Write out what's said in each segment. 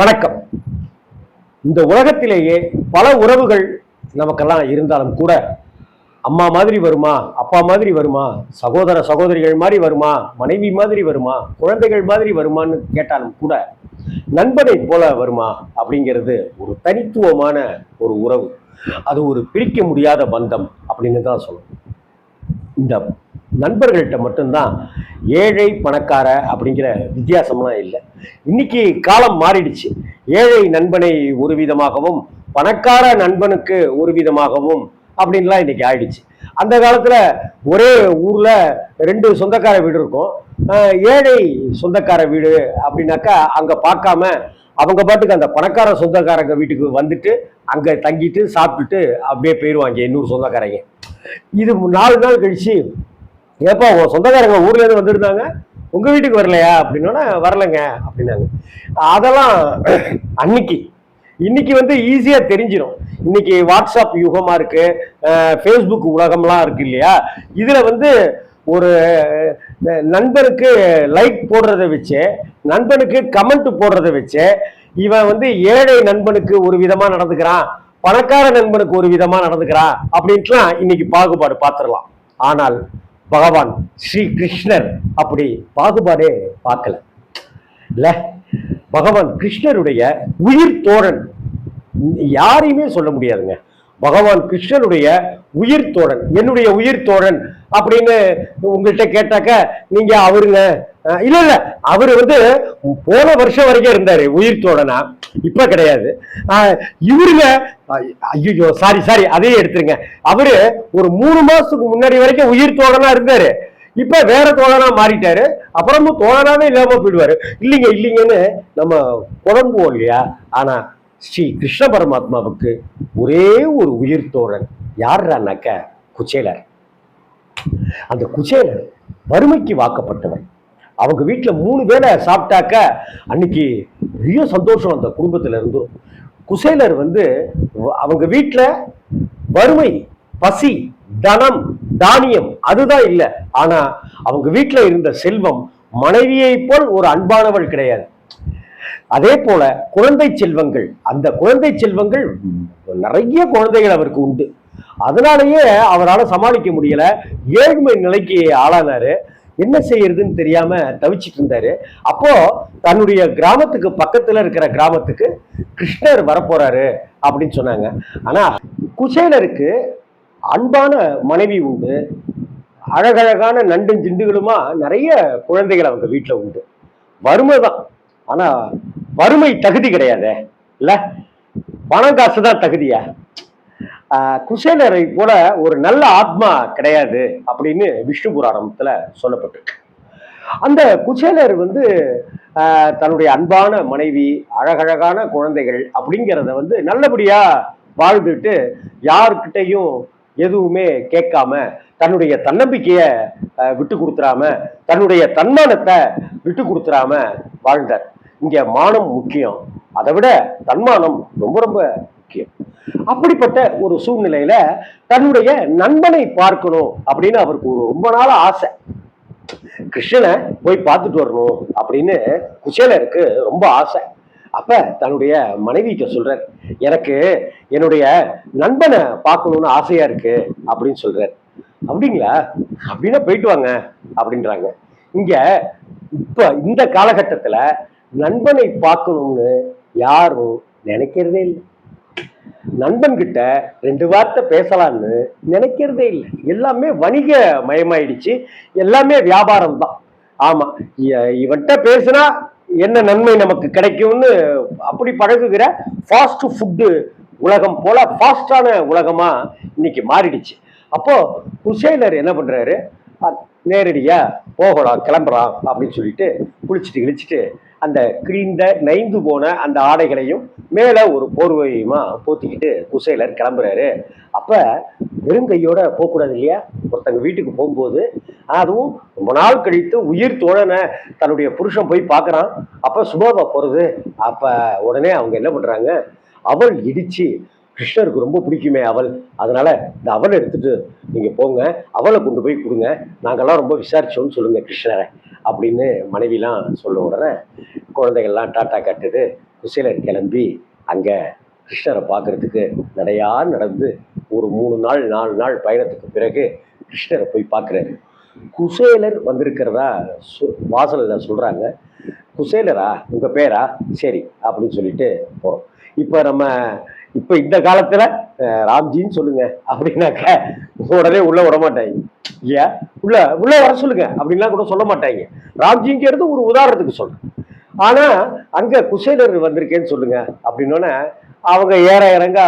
வணக்கம். இந்த உலகத்திலேயே பல உறவுகள் நமக்கெல்லாம் இருந்தாலும் கூட அம்மா மாதிரி வருமா அப்பா மாதிரி வருமா சகோதர சகோதரிகள் மாதிரி வருமா மனைவி மாதிரி வருமா குழந்தைகள் மாதிரி வருமான்னு கேட்டாலும் கூட நண்பனை போல வருமா அப்படிங்கிறது ஒரு தனித்துவமான ஒரு உறவு. அது ஒரு பிரிக்க முடியாத பந்தம் அப்படின்னு தான் சொல்லணும். இந்த நண்பர்கள்ட்ட மட்டும்தான் ஏழை பணக்கார அப்படிங்கிற வித்தியாசம்லாம் இல்லை. இன்னைக்கு காலம் மாறிடுச்சு. ஏழை நண்பனை ஒரு விதமாகவும் பணக்கார நண்பனுக்கு ஒரு விதமாகவும் அப்படின்லாம் இன்னைக்கு ஆயிடுச்சு. அந்த காலத்தில் ஒரே ஊரில் ரெண்டு சொந்தக்கார வீடு இருக்கும். ஏழை சொந்தக்கார வீடு அப்படின்னாக்கா அங்கே பார்க்காம அவங்க பாட்டுக்கு அந்த பணக்கார சொந்தக்காரங்க வீட்டுக்கு வந்துட்டு அங்கே தங்கிட்டு சாப்பிட்டுட்டு அப்படியே போயிடுவாங்க இன்னொரு சொந்தக்காரங்க. இது நாலு நாள் கழிச்சு ஏப்பா உன் சொந்தக்காரங்க ஊர்லேருந்து வந்துருந்தாங்க உங்கள் உங்க வீட்டுக்கு வரலையா? அப்படின்னா வரலைங்க அப்படின்னாங்க. அதெல்லாம் அன்னைக்கு. இன்னைக்கு வந்து ஈஸியாக தெரிஞ்சிடும் இன்னைக்கு வாட்ஸ்அப் யுகமாக இருக்கு ஃபேஸ்புக் உலகம்லாம் இருக்கு இல்லையா? இதில் வந்து ஒரு நண்பனுக்கு நண்பருக்கு லைக் போடுறத வச்சு நண்பனுக்கு கமெண்ட் போடுறத வச்சு இவன் வந்து ஏழை நண்பனுக்கு ஒரு விதமாக நடந்துக்கிறான் பணக்கார நண்பனுக்கு ஒரு விதமாக நடந்துக்கிறான் அப்படின்ட்டுலாம் இன்னைக்கு பாகுபாடு பார்த்துடலாம். ஆனால் பகவான் ஸ்ரீ கிருஷ்ணர் அப்படி பாகுபாடே பார்க்கல. இல்ல பகவான் கிருஷ்ணருடைய உயிர் தோழன் யாரையுமே சொல்ல முடியாதுங்க. பகவான் கிருஷ்ணனுடைய உயிர் தோழன் என்னுடைய உயிர் தோழன் அப்படின்னு உங்கள்கிட்ட கேட்டாக்க நீங்க அவருங்க இல்ல இல்ல அவரு வந்து போன வருஷம் வரைக்கும் இருந்தாரு உயிர் தோழனா. இப்ப கிடையாது. இவருங்க ஐயோ சாரி சாரி அதையே எடுத்துருங்க. அவரு ஒரு மூணு மாசத்துக்கு முன்னாடி வரைக்கும் உயிர் தோழனா இருந்தாரு. இப்ப வேற தோழனா மாறிட்டாரு. அப்புறமும் தோழனாவே இல்லாம போயிடுவாரு. இல்லைங்க இல்லைங்கன்னு நம்ம குழம்புவோம் இல்லையா? ஆனா ஸ்ரீ கிருஷ்ண பரமாத்மாவுக்கு ஒரே ஒரு உயிர் தோழன். யார்னாக்க குச்சேலர். அந்த குச்சேலர் வறுமைக்கு வாக்கப்பட்டவர் அவங்க வீட்டுல மூணு வேளை சாப்பிட்டாக்க அன்னைக்கு பெரிய சந்தோஷம் அந்த குடும்பத்துல இருந்தும் குசேலர் வந்து அவங்க வீட்டுல வறுமை பசி தனம் தானியம் அதுதான் இல்லை. ஆனா அவங்க வீட்டுல இருந்த செல்வம் மனைவியை போல் ஒரு அன்பானவள் கிடையாது. அதே போல குழந்தை செல்வங்கள் அந்த குழந்தை செல்வங்கள் நிறைய குழந்தைகள் அவருக்கு உண்டு. அதனாலேயே அவரால் சமாளிக்க முடியல. ஏழ்மை நிலைக்கு ஆளானாரு. என்ன செய்யறதுன்னு தெரியாம தவிச்சிட்டு இருந்தாரு. அப்போ தன்னுடைய கிராமத்துக்கு பக்கத்துல இருக்கிற கிராமத்துக்கு கிருஷ்ணர் வரப்போறாரு அப்படின்னு சொன்னாங்க. ஆனா குசேலருக்கு அன்பான மனைவி உண்டு. அழகழகான நண்டும் ஜிண்டுகளுமா நிறைய குழந்தைகள் அவங்க வீட்டில் உண்டு. வறுமை தான். ஆனா வறுமை தகுதி கிடையாதே. இல்ல? பணம் காசு தான் தகுதியா குசேனரை போல ஒரு நல்ல ஆத்மா கிடையாது அப்படின்னு விஷ்ணு புராணத்துல சொல்லப்பட்டிருக்கு. அந்த குசேலர் வந்து தன்னுடைய அன்பான மனைவி அழகழகான குழந்தைகள் அப்படிங்கிறத வந்து நல்லபடியா வாழ்ந்துட்டு யாருக்கிட்டையும் எதுவுமே கேட்காம தன்னுடைய தன்னம்பிக்கைய விட்டு கொடுத்துறாம தன்னுடைய தன்மானத்தை விட்டு கொடுத்துறாம வாழ்ந்தார். இங்க மானம் முக்கியம். அதை விட தன்மானம் ரொம்ப ரொம்ப முக்கியம். அப்படிப்பட்ட ஒரு சூழ்நிலையில தன்னுடைய நண்பனை பார்க்கணும் அப்படின்னு அவருக்கு ஒரு ரொம்ப நாள் ஆசை. கிருஷ்ணனை போய் பார்த்துட்டு வரணும் அப்படின்னு குசேலருக்கு ரொம்ப ஆசை. அப்ப தன்னுடைய மனைவிக்க சொல்றார் எனக்கு என்னுடைய நண்பனை பார்க்கணும்னு ஆசையா இருக்கு அப்படின்னு சொல்றார். அப்படிங்களா? அப்படின்னா போயிட்டு வாங்க அப்படின்றாங்க. இங்க இப்ப இந்த காலகட்டத்துல நண்பனை பார்க்கணும்னு யாரும் நினைக்கிறதே இல்லை. நண்பன்கிட்ட ரெண்டு வார்த்தை பேசலாம்னு நினைக்கிறதே இல்லை. எல்லாமே வணிக மயமாயிடுச்சு. எல்லாமே வியாபாரம் தான். ஆமா இ- இவன்கிட்ட பேசினா என்ன நன்மை நமக்கு கிடைக்கும்னு அப்படி பழகுகிற ஃபாஸ்ட் ஃபுட்டு உலகம் போல ஃபாஸ்டான உலகமா இன்னைக்கு மாறிடுச்சு. அப்போ குசேலர் என்ன பண்றாரு? நேரடியா போகலாம் கிளம்புறான் அப்படின்னு சொல்லிட்டு குளிச்சுட்டு கிழிச்சிட்டு அந்த கிழிந்த நைந்து போன அந்த ஆடைகளையும் மேலே ஒரு போர்வையுமா போத்திக்கிட்டு குசைலர் கிளம்புறாரு. அப்ப வெறுங்கையோட போகக்கூடாது இல்லையா? ஒருத்தங்க வீட்டுக்கு போகும்போது அதுவும் ரொம்ப நாள் கழித்து உயிர் தோழனை தன்னுடைய புருஷன் போய் பார்க்குறான். அப்போ சுபோதா போகிறது அப்போ உடனே அவங்க என்ன பண்ணுறாங்க அவள் இடித்து கிருஷ்ணருக்கு ரொம்ப பிடிக்குமே அவள். அதனால் இந்த அவளை எடுத்துகிட்டு நீங்கள் போங்க. அவளை கொண்டு போய் கொடுங்க. நாங்கள்லாம் ரொம்ப விசாரித்தோம்னு சொல்லுங்கள் கிருஷ்ணரை அப்படின்னு மனைவிலாம் சொல்ல உடனே குழந்தைகள்லாம் டாட்டா கட்டுது. குசேலர் கிளம்பி அங்கே கிருஷ்ணரை பார்க்குறதுக்கு நிறையா நடந்து ஒரு மூணு நாள் நாலு நாள் பயணத்துக்கு பிறகு கிருஷ்ணரை போய் பார்க்குறாரு. குசேலர் வந்திருக்கிறதா சொ வாசலில் சொல்கிறாங்க குசேலரா? உங்கள் பேரா? சரி அப்படின்னு சொல்லிட்டு போகிறோம் இப்போ நம்ம இப்போ இந்த காலத்தில் ராம்ஜின்னு சொல்லுங்க. அப்படின்னாக்க உடனே உள்ள விட மாட்டாங்க இல்லையா உள்ள உள்ள வர சொல்லுங்க. அப்படின்லாம் கூட சொல்ல மாட்டாங்க. ராம்ஜிங்கிறது ஒரு உதாரணத்துக்கு சொல்றேன். ஆனா அங்க குசேலர் வந்திருக்கேன்னு சொல்லுங்க. அப்படின்னோடனே அவங்க ஏற இறங்க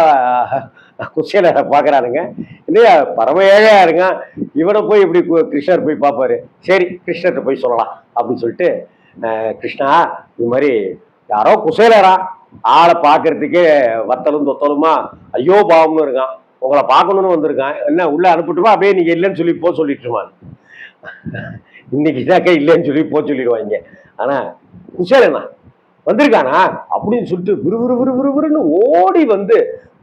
குசேலரை பார்க்கறானுங்க இல்லையா? பரம ஏழையா இருங்க. இவனை போய் இப்படி கிருஷ்ணர் போய் பார்ப்பாரு சரி கிருஷ்ணர்கிட்ட போய் சொல்லலாம். அப்படின்னு சொல்லிட்டு கிருஷ்ணா இது மாதிரி யாரோ குசேலரா? ஆளை பார்க்கறதுக்கே வத்தலும் தொத்தலுமா? ஐயோ பாவம்னு இருக்கான். உங்களை பார்க்கணும்னு வந்திருக்கான். என்ன உள்ள அனுப்பிட்டுமா அப்படியே நீங்க இல்லைன்னு சொல்லி போ சொல்லிட்டுருவான் இன்னைக்கு தாக்க இல்லைன்னு சொல்லி போ சொல்லிடுவாங்க. ஆனா குசேலண்ணா வந்திருக்கானா? அப்படின்னு சொல்லிட்டு விறுவிறு விறுவிறுன்னு ஓடி வந்து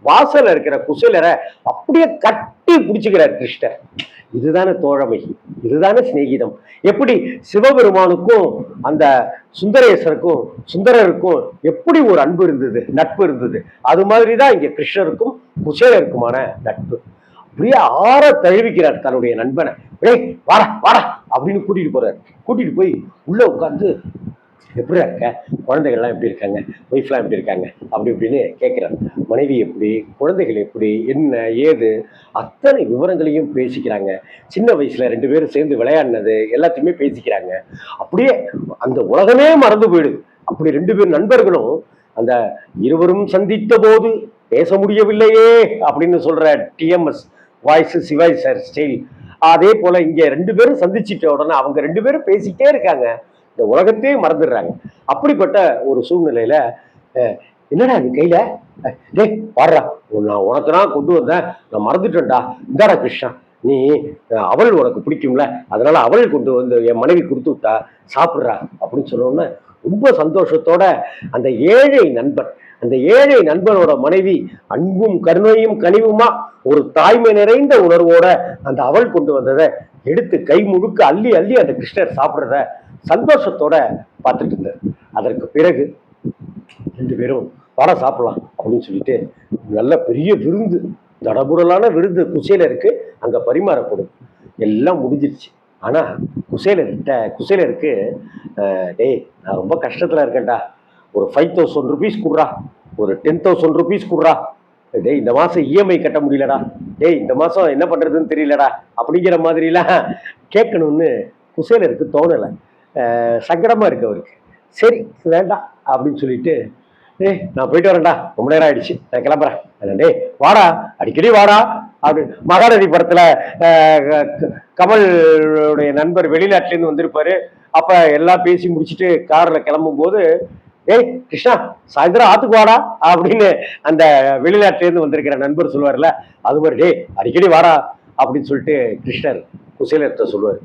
வாசல் இருக்கிற குசேலரை அப்படியே கட்டி பிடிச்சுக்கிறார் கிருஷ்ணர். இதுதானே தோழமை இதுதானே சிநேகிதம். எப்படி சிவபெருமானுக்கும் அந்த சுந்தரேசருக்கும் சுந்தரருக்கும் எப்படி ஒரு அன்பு இருந்தது நட்பு இருந்தது? அது மாதிரி தான் இங்கே கிருஷ்ணருக்கும் குசேலருக்குமான நட்பு. அப்படியே ஆற தழுவிக்கிறார் தன்னுடைய நண்பனை. டேய் வாடா வாடா அப்படின்னு கூட்டிட்டு போறாரு. கூட்டிட்டு போய் உள்ள உட்காந்து எப்படி இருக்க குழந்தைகள்லாம் எப்படி இருக்காங்க? ஒய்ஃப்லாம் எப்படி இருக்காங்க? அப்படி இப்படின்னு கேட்குறாங்க மனைவி எப்படி? குழந்தைகள் எப்படி? என்ன? ஏது? அத்தனை விவரங்களையும் பேசிக்கிறாங்க. சின்ன வயசில் ரெண்டு பேரும் சேர்ந்து விளையாடினது எல்லாத்தையுமே பேசிக்கிறாங்க. அப்படியே அந்த உலகமே மறந்து போயிடுது. அப்படி ரெண்டு பேர் நண்பர்களும் அந்த இருவரும் சந்தித்த போது பேச முடியவில்லையே அப்படின்னு சொல்ற TMS voice Sivaji sir style அதே போல இங்க ரெண்டு பேரும் சந்திச்சிட்ட உடனே அவங்க ரெண்டு பேரும் பேசிக்கிட்டே இருக்காங்க. இந்த உலகத்தையே மறந்துடுறாங்க. அப்படிப்பட்ட ஒரு சூழ்நிலையில என்னடா இது கையில? அஹ், டேய் பாடுறா நான் உனக்கு நான் கொண்டு வந்தேன். நான் மறந்துட்டேன்டா. இந்தாடா கிருஷ்ணா. நீ அவள் உனக்கு பிடிக்கும்ல. அதனால அவள் கொண்டு வந்து என் மனைவி கொடுத்து விட்டா சாப்பிட்றா அப்படின்னு சொன்ன ரொம்ப சந்தோஷத்தோட அந்த ஏழை நண்பன் அந்த ஏழை நண்பனோட மனைவி அன்பும் கருணையும் கனிவுமா ஒரு தாய்மை நிறைந்த உணர்வோட அந்த அவள் கொண்டு வந்ததை எடுத்து கை முழுக்க அள்ளி அள்ளி அந்த கிருஷ்ணர் சாப்பிட்றத சந்தோஷத்தோட பார்த்துட்டு இருந்தார். அதற்கு பிறகு ரெண்டு பேரும் வாடா சாப்பிடலாம் அப்படின்னு சொல்லிட்டு நல்ல பெரிய விருந்து தடபுடலான விருந்து குசேலருக்கு அங்கே பரிமாறப்படும் எல்லாம் முடிஞ்சிருச்சு. ஆனால் குசேலர்கிட்ட குசேலருக்கு டேய் நான் ரொம்ப கஷ்டத்தில் இருக்கேன்டா. ஒரு ஃபைவ் தௌசண்ட் ருபீஸ் கொடுறா. ஒரு டென் தௌசண்ட் ருபீஸ் கொடுறா. டேய் இந்த மாதம் இஎம்ஐ கட்ட முடியலடா. டேய் இந்த மாதம் என்ன பண்ணுறதுன்னு தெரியலடா. அப்படிங்கிற மாதிரிலாம் கேட்கணும்னு குசேலருக்கு தோணலை. சங்கடமாக இருக்கு அவருக்கு. சரி வேண்டாம் அப்படின்னு சொல்லிட்டு ஏய் நான் போயிட்டு வரேன்டா. ரொம்ப நேரம் ஆயிடுச்சு. நான் கிளம்புறேன். டே டேய் வாடா. அடிக்கடி வாடா. அப்படின்னு மகாநதி படத்தில் கமலுடைய நண்பர் வெளிநாட்டிலேருந்து வந்திருப்பாரு. அப்போ எல்லாம் பேசி முடிச்சுட்டு காரில் கிளம்பும் போது ஏய் கிருஷ்ணா சாயந்தரம் ஆத்துக்கு வாடா. அப்படின்னு அந்த வெளிநாட்டிலேருந்து வந்திருக்கிற நண்பர் சொல்லுவார்ல அது மாதிரி டேய் அடிக்கடி வாடா. அப்படின்னு சொல்லிட்டு கிருஷ்ணர் குசேலர்கிட்ட சொல்லுவார்.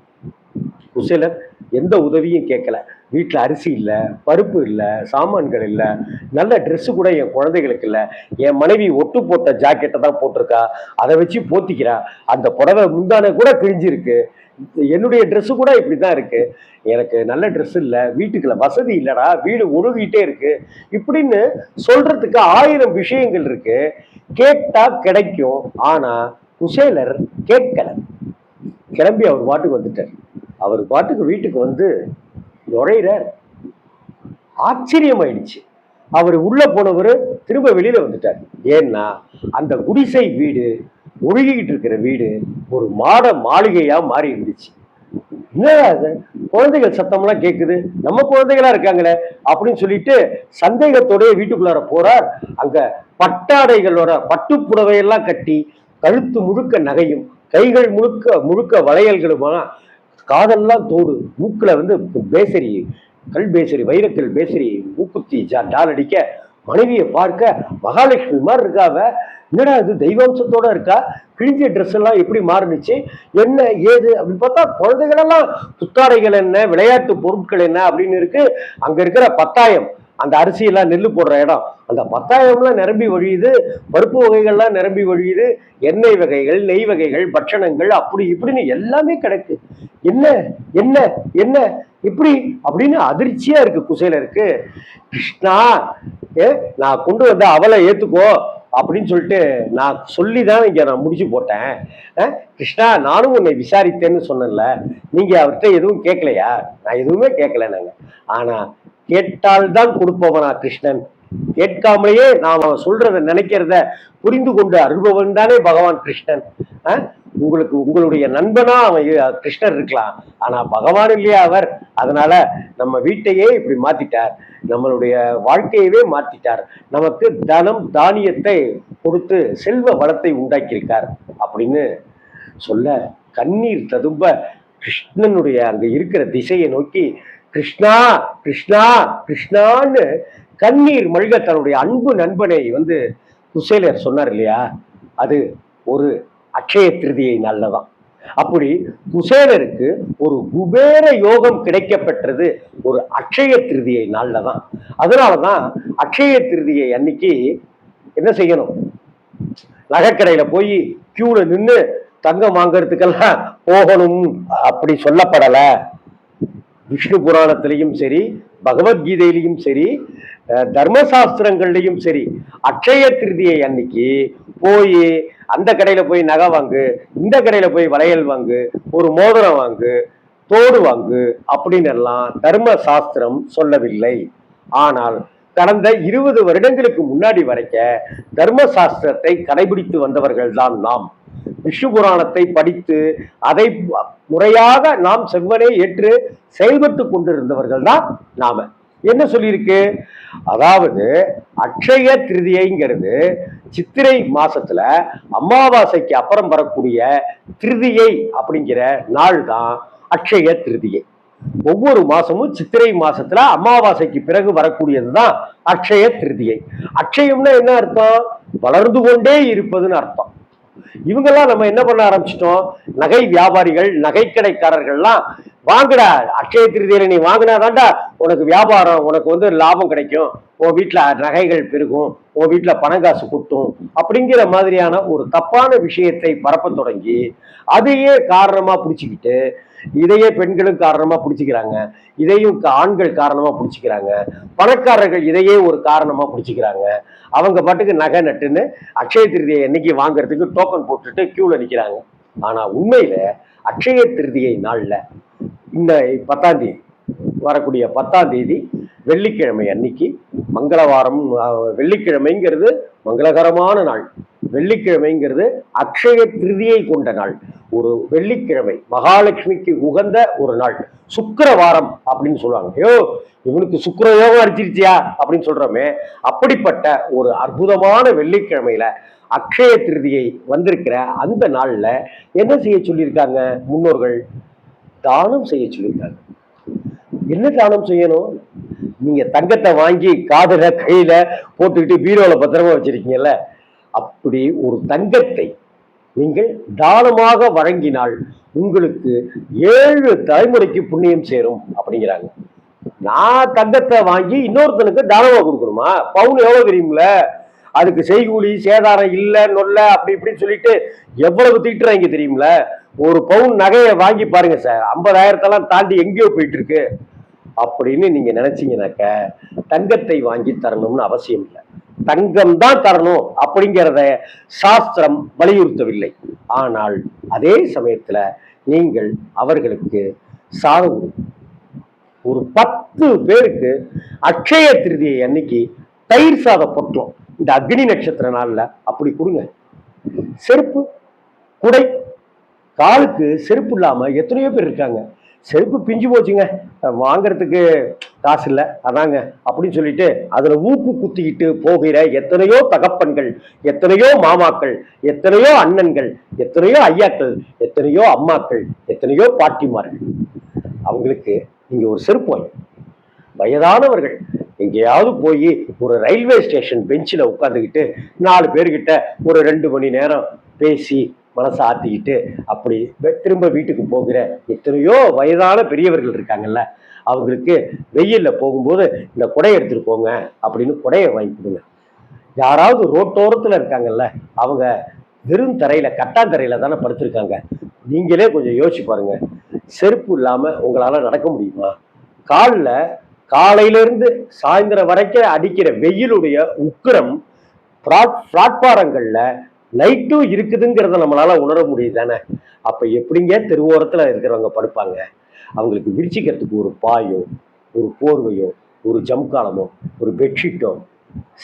குசேலர் எந்த உதவியும் கேட்கல. வீட்டில் அரிசி இல்லை பருப்பு இல்லை சாமான்கள் இல்லை. நல்ல ட்ரெஸ்ஸு கூட என் குழந்தைகளுக்கு இல்லை. என் மனைவி ஒட்டு போட்ட ஜாக்கெட்டை தான் போட்டிருக்கா. அதை வச்சு போத்திக்கிறா. அந்த புடவை முந்தான கூட கிழிஞ்சிருக்கு. என்னுடைய ட்ரெஸ்ஸு கூட இப்படி தான் இருக்குது எனக்கு நல்ல ட்ரெஸ் இல்லை. வீட்டுக்குள்ள வசதி இல்லைடா. வீடு ஒழுகிட்டே இருக்குது இப்படின்னு சொல்கிறதுக்கு ஆயிரம் விஷயங்கள் இருக்குது கேட்டால் கிடைக்கும். ஆனால் குசேலர் கேட்கல. கிளம்பி அவர் பாட்டுக்கு வந்துட்டார். அவர் பாட்டுக்கு வீட்டுக்கு வந்து நுழையிறார். ஆச்சரியமாயிடுச்சு. அவர் உள்ளே போனவர் திரும்ப வெளியில வந்துட்டார். ஏன்னா அந்த குடிசை வீடு ஒழுகிக்கிட்டு இருக்கிற வீடு ஒரு மாட மாளிகையாக மாறி இருந்துச்சு. என்னடா அது? குழந்தைகள் சத்தம்லாம் கேட்குது நம்ம குழந்தைகளா இருக்காங்களே அப்படின்னு சொல்லிட்டு சந்தேகத்தோடய வீட்டுக்குள்ளார போறார். அங்க பட்டாடைகளோட பட்டு புடவையெல்லாம் கட்டி கழுத்து முழுக்க நகையும் கைகள் முழுக்க முழுக்க வளையல்களுமா காதெல்லாம் தோடு மூக்கில் வந்து பேசரி கல் பேசரி வைரக்கல் பேசரி மூக்குத்தி ஜா டால் அடிக்க மனைவியை பார்க்க மகாலட்சுமி மாதிரி இருக்காவ என்னடா இது தெய்வாம்சத்தோட இருக்கா? கிழிஞ்ச ட்ரெஸ் எல்லாம் எப்படி மாறுனுச்சு? என்ன ஏது? அப்படின்னு பார்த்தா குழந்தைகளெல்லாம் புத்தாடைகள் என்ன விளையாட்டு பொருட்கள் என்ன அப்படின்னு இருக்கு. அங்க இருக்கிற பத்தாயம் அந்த அரிசியெல்லாம் நெல் போடுற இடம். அந்த பத்தாயிரம்லாம் நிரம்பி வழியுது பருப்பு வகைகள்லாம் நிரம்பி வழியுது எண்ணெய் வகைகள் நெய் வகைகள் பட்சணங்கள் அப்படி இப்படின்னு எல்லாமே கிடக்கு. என்ன என்ன என்ன இப்படி அப்படின்னு அதிர்ச்சியா இருக்கு குசேலருக்கு கிருஷ்ணா ஏ நான் கொண்டு வந்த அவளை ஏத்துக்கோ அப்படின்னு சொல்லிட்டு நான் சொல்லி தான் இங்கே நான் முடிச்சு போட்டேன். கிருஷ்ணா நானும் உன்னை விசாரித்தேன்னு சொன்னேன்ல. நீங்கள் அவர்கிட்ட எதுவும் கேட்கலையா நான் எதுவுமே கேட்கல ஆனால் கேட்டால் கேட்டால்தான் கொடுப்பவனா கிருஷ்ணன். கேட்காமலேயே நாம் அவன் சொல்றத நினைக்கிறத புரிந்து கொண்டு அருள்பவன் தானே பகவான் கிருஷ்ணன். உங்களுக்கு உங்களுடைய நண்பனா அவன் கிருஷ்ணன் கிருஷ்ணர் இருக்கலாம். ஆனா பகவான் இல்லையா அவர்? அதனால நம்ம வீட்டையே இப்படி மாத்திட்டார். நம்மளுடைய வாழ்க்கையவே மாத்திட்டார். நமக்கு தனம் தானியத்தை கொடுத்து செல்வ வளத்தை உண்டாக்கியிருக்கார் அப்படின்னு சொல்ல கண்ணீர் ததும்ப கிருஷ்ணனுடைய அங்க இருக்கிற திசையை நோக்கி கிருஷ்ணா கிருஷ்ணா கிருஷ்ணான்னு கண்ணீர் மல்க தன்னுடைய அன்பு நண்பனை வந்து குசேலர் சொன்னார் இல்லையா? அது ஒரு அக்ஷய திருதியை நல்லதான் அப்படி குசேலருக்கு ஒரு குபேர யோகம் கிடைக்கப்பெற்றது ஒரு அக்ஷய திருதியை நல்லதான் அதனால தான் அக்ஷய திருதியை அன்னைக்கு என்ன செய்யணும்? நகைக்கடையில் போய் க்யூவில் நின்று தங்கம் வாங்கிறதுக்கெல்லாம் போகணும் அப்படி சொல்லப்படலை. விஷ்ணு புராணத்திலையும் சரி பகவத்கீதையிலையும் சரி தர்மசாஸ்திரங்கள்லையும் சரி அக்ஷய திருதியை அன்னைக்கு போய் அந்த கடையில் போய் நகை வாங்கு இந்த கடையில் போய் வளையல் வாங்கு ஒரு மோதிரம் வாங்கு தோடு வாங்கு அப்படின்னு எல்லாம் தர்ம சாஸ்திரம் சொல்லவில்லை. ஆனால் கடந்த இருபது வருடங்களுக்கு முன்னாடி வரைக்க தர்ம சாஸ்திரத்தை கடைபிடித்து வந்தவர்கள் தான் நாம். விஷ்ணு புராணத்தை படித்து அதை முறையாக நாம் செவ்வனே ஏற்று செயல்பட்டு கொண்டிருந்தவர்கள் தான் நாம. என்ன சொல்லியிருக்கு? அதாவது அக்ஷய திருதியைங்கிறது சித்திரை மாசத்துல அமாவாசைக்கு அப்புறம் வரக்கூடிய திருதியை அப்படிங்கிற நாள் தான் அக்ஷய திருதியை. ஒவ்வொரு மாசமும் சித்திரை மாசத்துல அமாவாசைக்கு பிறகு வரக்கூடியதுதான் அக்ஷய திருதியை. அக்ஷயம்னா என்ன அர்த்தம்? வளர்ந்து கொண்டே இருப்பதுன்னு அர்த்தம். இவங்கெல்லாம் நம்ம என்ன பண்ண ஆரம்பிச்சிட்டோம்? நகை வியாபாரிகள் நகைக்கடைக்காரர்கள்லாம் வாங்குடா. அக்ஷய திருதியில நீ வாங்கினா தாண்டா உனக்கு வியாபாரம் உனக்கு வந்து லாபம் கிடைக்கும். உன் வீட்டுல நகைகள் பெருகும். உன் வீட்டுல பணங்காசு குட்டும் கொட்டும். அப்படிங்கிற மாதிரியான ஒரு தப்பான விஷயத்தை பரப்ப தொடங்கி அதையே காரணமா பிடிச்சிக்கிட்டு இதையே பெண்களும் காரணமா பிடிச்சிக்கிறாங்க. இதையும் ஆண்கள் காரணமா பிடிச்சிக்கிறாங்க. பணக்காரர்கள் இதையே ஒரு காரணமா பிடிச்சிக்கிறாங்க. அவங்க பாட்டுக்கு நகை நட்டுன்னு அக்ஷய திருதியை என்னைக்கு வாங்குறதுக்கு டோக்கன் போட்டுட்டு கியூல நிக்கிறாங்க. ஆனா உண்மையில அக்ஷய திருதியை நாளில் இந்த பத்தாம் தேதி வரக்கூடிய பத்தாம் தேதி வெள்ளிக்கிழமை அன்னைக்கு மங்களவாரம் வெள்ளிக்கிழமைங்கிறது மங்களகரமான நாள். வெள்ளிக்கிழமைங்கிறது அக்ஷய திருதியை கொண்ட நாள். ஒரு வெள்ளிக்கிழமை மகாலட்சுமிக்கு உகந்த ஒரு நாள். சுக்கரவாரம் அப்படின்னு சொல்லுவாங்க. ஐயோ இவனுக்கு சுக்கிர யோகம் அடிச்சிருச்சியா அப்படின்னு சொல்றோமே. அப்படிப்பட்ட ஒரு அற்புதமான வெள்ளிக்கிழமையில அக்ஷய திருதியை வந்திருக்கிற அந்த நாள்ல என்ன செய்ய சொல்லியிருக்காங்க முன்னோர்கள்? தானம் செய்ய சொல்லியிருக்காங்க என்ன தானம் செய்யணும்? நீங்க தங்கத்தை வாங்கி காதுல கையில போட்டுக்கிட்டு பீரோல பத்திரமா வச்சிருக்கீங்கல்ல அப்படி ஒரு தங்கத்தை நீங்கள் தானமாக வழங்கினால் உங்களுக்கு ஏழு தலைமுறைக்கு புண்ணியம் சேரும் அப்படிங்கிறாங்க. நான் தங்கத்தை வாங்கி இன்னொருத்தனுக்கு தானமாக கொடுக்கணுமா? பவுன் எவ்வளவு தெரியுமில்ல அதுக்கு செய்கூலி சேதாரம் இல்லை நொல்ல அப்படி இப்படின்னு சொல்லிட்டு எவ்வளவு தீட்டுறாங்க தெரியுமில ஒரு பவுன் நகையை வாங்கி பாருங்க சார். ஐம்பதாயிரத்தெல்லாம் தாண்டி எங்கேயோ போயிட்டு இருக்கு அப்படின்னு நீங்க நினைச்சீங்கனாக்க தங்கத்தை வாங்கி தரணும்னு அவசியம் இல்லை. தங்கம் தான் தரணும் அப்படிங்கிறத சாஸ்திரம் வலியுறுத்தவில்லை. ஆனால் அதே சமயத்துல நீங்கள் அவர்களுக்கு சாதம் ஒரு பத்து பேருக்கு அக்ஷய திருதியை அன்னைக்கு தயிர் சாத பொட்டலம் இந்த அக்னி நட்சத்திர நாளில் அப்படி கொடுங்க. செருப்பு குடை காலுக்கு செருப்பு இல்லாமல் எத்தனையோ பேர் இருக்காங்க. செருப்பு பிஞ்சு போச்சுங்க. வாங்குறதுக்கு காசு இல்லை. அதாங்க. அப்படின்னு சொல்லிட்டு அதில் ஊக்கு குத்திக்கிட்டு போகிற எத்தனையோ தகப்பன்கள் எத்தனையோ மாமாக்கள் எத்தனையோ அண்ணன்கள் எத்தனையோ ஐயாக்கள் எத்தனையோ அம்மாக்கள் எத்தனையோ பாட்டிமார்கள். அவங்களுக்கு நீங்கள் ஒரு செருப்பு வாங்கி வயதானவர்கள் எங்கேயாவது போய் ஒரு ரயில்வே ஸ்டேஷன் பெஞ்சில் உட்காந்துக்கிட்டு நாலு பேர்கிட்ட ஒரு ரெண்டு மணி நேரம் பேசி மனசை ஆற்றிக்கிட்டு அப்படி திரும்ப வீட்டுக்கு போகிற எத்தனையோ வயதான பெரியவர்கள் இருக்காங்கல்ல அவங்களுக்கு வெயில்ல போகும்போது இந்த குடையை எடுத்துகிட்டு போங்க அப்படின்னு குடையை வாங்கி கொடுங்க. யாராவது ரோட்டோரத்தில் இருக்காங்கல்ல அவங்க வெறும் தரையில் கட்டாந்தரையில் தானே படுத்திருக்காங்க. நீங்களே கொஞ்சம் யோசிச்சு பாருங்கள் செருப்பு இல்லாமல் உங்களால் நடக்க முடியுமா? காலில் காலையிலிருந்து சாயந்தரம் வரைக்கும் அடிக்கிற வெயிலுடைய உக்கிரம் பிளாட் பிளாட்பாரங்கள்ல லைட்டும் இருக்குதுங்கிறத நம்மளால உணர முடியுது தானே அப்ப எப்படிங்க தெருவோரத்துல இருக்கிறவங்க படுப்பாங்க? அவங்களுக்கு விரிச்சிக்கிறதுக்கு ஒரு பாயோ ஒரு போர்வையோ ஒரு ஜம்காலமோ ஒரு பெட்ஷீட்டோ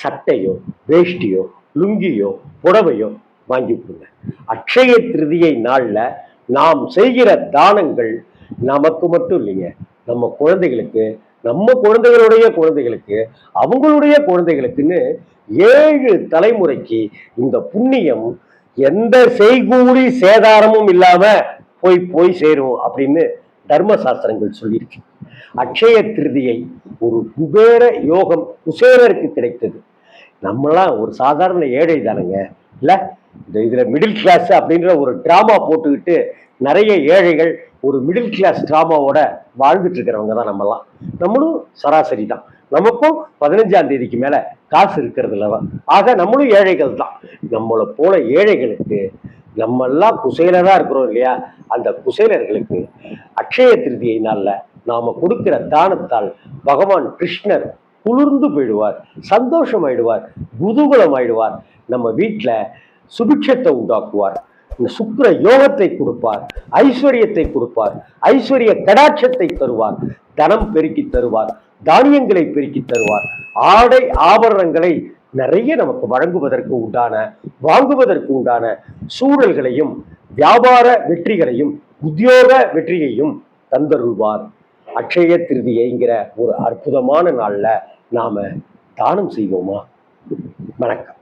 சட்டையோ வேஷ்டியோ லுங்கியோ புடவையோ வாங்கி கொடுங்க. அக்ஷய திருதியை நாளில் நாம் செய்கிற தானங்கள் நமக்கு மட்டும் இல்லைங்க. நம்ம குழந்தைகளுக்கு நம்ம குழந்தைகளுடைய குழந்தைகளுக்கு அவங்களுடைய குழந்தைகளுக்குன்னு ஏழு தலைமுறைக்கு இந்த புண்ணியம் எந்த செய்கூலி சேதாரமும் இல்லாம போய் போய் சேரும் அப்படின்னு தர்ம சாஸ்திரங்கள் சொல்லியிருக்கு. அக்ஷய திருதியை ஒரு குபேர யோகம் குசேரருக்கு கிடைத்தது. நம்மளாம் ஒரு சாதாரண ஏழை தானுங்க. இல்ல? இந்த இதுல மிடில் கிளாஸ் அப்படின்ற ஒரு டிராமா போட்டுக்கிட்டு நிறைய ஏழைகள் ஒரு மிடில் கிளாஸ் டிராமாவோட வாழ்ந்துட்டு இருக்கிறவங்க தான் நம்மலாம் நம்மளும் சராசரி தான். நமக்கும் பதினஞ்சாம் தேதிக்கு மேல காசு இருக்கிறதுல தான் ஆக நம்மளும் ஏழைகள் தான். நம்மளை போல ஏழைகளுக்கு நம்ம எல்லாம் குசைலராக இருக்கிறோம் இல்லையா? அந்த குசைலர்களுக்கு அக்ஷய திருதியை நாளில் நாம கொடுக்கிற தானத்தால் பகவான் கிருஷ்ணர் குளிர்ந்து போயிடுவார் சந்தோஷமாயிடுவார் குதூகலமாயிடுவார். நம்ம வீட்டில் சுபிக்ஷத்தை உண்டாக்குவார். இந்த சுக்கர யோகத்தை கொடுப்பார் ஐஸ்வர்யத்தை கொடுப்பார் ஐஸ்வர்ய கடாட்சத்தை தருவார் தனம் பெருக்கி தருவார் தானியங்களை பெருக்கி தருவார். ஆடை ஆபரணங்களை நிறைய நமக்கு வழங்குவதற்கு உண்டான வாங்குவதற்கு உண்டான சூழல்களையும் வியாபார வெற்றிகளையும் உத்தியோக வெற்றியையும் தந்தருள்வார். அக்ஷய திருதியைங்கிற ஒரு அற்புதமான நாள்ல நாம தானம் செய்வோமா? வணக்கம்.